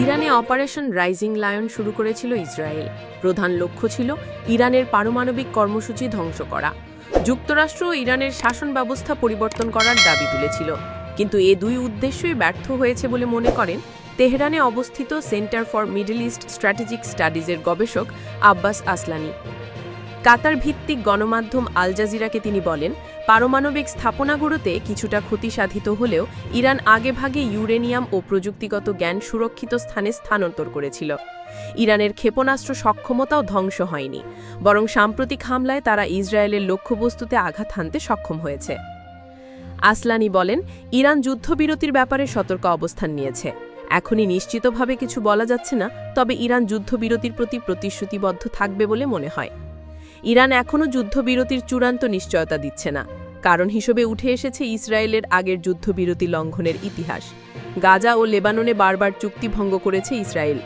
ইরানে operation rising lion শুরু করেছিল ইসরায়েল। প্রধান লক্ষ্য ছিল ইরানের পারমাণবিক কর্মসূচি ধ্বংস করা। যুক্তরাষ্ট্র ইরানের শাসন ব্যবস্থা পরিবর্তন করার দাবি তুলেছিল। কিন্তু এ দুই উদ্দেশ্যই ব্যর্থ হয়েছে বলে মনে করেন তেহরানে অবস্থিত centre for middle east strategic স্টাডিজের গবেষক আব্বাস আসলানি। কাতার ভিত্তিক গণমাধ্যম আল জাজিরাকে তিনি বলেন, পারমাণবিক স্থাপনাগুলোতে কিছুটা ক্ষতি সাধিত হলেও ইরান আগেভাগে ইউরেনিয়াম ও প্রযুক্তিগত জ্ঞান সুরক্ষিত স্থানে স্থানান্তর করেছিল। ইরানের ক্ষেপণাস্ত্র সক্ষমতাও ধ্বংস হয়নি, বরং সাম্প্রতিক হামলায় তারা ইসরায়েলের লক্ষ্যবস্তুতে আঘাত হানতে সক্ষম হয়েছে। আসলানি বলেন, ইরান যুদ্ধবিরতির ব্যাপারে সতর্ক অবস্থান নিয়েছে। এখনই নিশ্চিতভাবে কিছু বলা যাচ্ছে না, তবে ইরান যুদ্ধবিরতির প্রতি প্রতিশ্রুতিবদ্ধ থাকবে বলে মনে হয়। ইরান এখনও যুদ্ধবিরতির চূড়ান্ত নিশ্চয়তা দিচ্ছে না। কারণ হিসেবে উঠে এসেছে ইসরায়েলের আগের যুদ্ধবিরতি লঙ্ঘনের ইতিহাস। গাজা ও লেবাননে বারবার চুক্তি ভঙ্গ করেছে ইসরায়েল।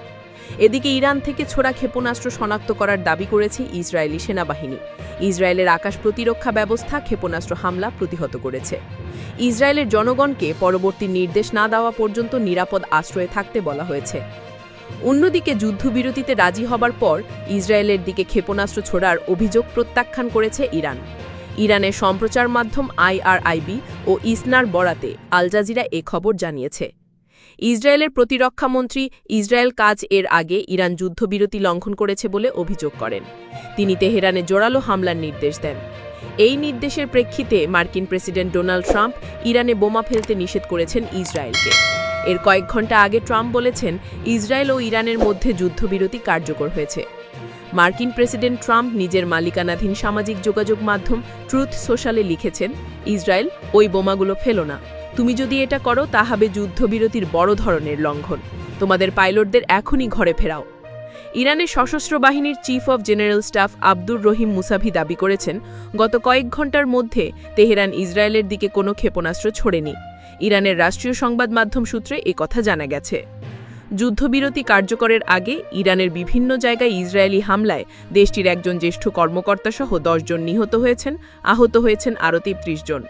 এদিকে ইরান থেকে ছোড়া ক্ষেপণাস্ত্র শনাক্ত করার দাবি করেছে ইসরায়েলি সেনাবাহিনী। ইসরায়েলের আকাশ প্রতিরক্ষা ব্যবস্থা ক্ষেপণাস্ত্র হামলা প্রতিহত করেছে। ইসরায়েলের জনগণকে পরবর্তী নির্দেশ না দেওয়া পর্যন্ত নিরাপদ আশ্রয়ে থাকতে বলা হয়েছে। অন্যদিকে যুদ্ধবিরতিতে রাজি হবার পর ইসরায়েলের দিকে ক্ষেপণাস্ত্র ছোড়ার অভিযোগ প্রত্যাখ্যান করেছে ইরান। ইরানের সম্প্রচার মাধ্যম আইআরআইবি ও ইসনার বরাতে আল জাজিরা এ খবর জানিয়েছে। ইসরায়েলের প্রতিরক্ষামন্ত্রী ইসরায়েল কাজ এর আগে ইরান যুদ্ধবিরতি লঙ্ঘন করেছে বলে অভিযোগ করেন। তিনি তেহরানে জোরালো হামলার নির্দেশ দেন। এই নির্দেশের প্রেক্ষিতে মার্কিন প্রেসিডেন্ট ডোনাল্ড ট্রাম্প ইরানে বোমা ফেলতে নিষেধ করেছেন ইসরায়েলকে। এর কয়েক ঘণ্টা আগে ট্রাম্প বলেছেন ইসরায়েল ও ইরানের মধ্যে যুদ্ধবিরতি কার্যকর হয়েছে। মার্কিন প্রেসিডেন্ট ট্রাম্প নিজের মালিকানাধীন সামাজিক যোগাযোগ মাধ্যম ট্রুথ সোশ্যালে লিখেছেন, ইসরায়েল ওই বোমাগুলো ফেলো না। তুমি যদি এটা করো, তা হবে যুদ্ধবিরতির বড় ধরনের লঙ্ঘন। তোমাদের পাইলটদের এখনই ঘরে ফেরাও। ইরানের সশস্ত্র বাহিনীর chief of general staff Abdur Rahim Mousavi দাবি করেছেন, গত কয়েক ঘণ্টার মধ্যে তেহরান ইসরায়েলের দিকে কোনো ক্ষেপণাস্ত্র ছোড়েনি। ইরানের রাষ্ট্রীয় সংবাদ মাধ্যম সূত্রে কথা জানা গেছে। যুদ্ধবিরতি কার্যকরের আগে ইরানের বিভিন্ন জায়গায় ইসরায়েলি হামলায় দেশটির একজন জ্যেষ্ঠ কর্মকর্তাসহ দশজন নিহত হয়েছেন, আহত হয়েছেন আরও তেত্রিশ জন।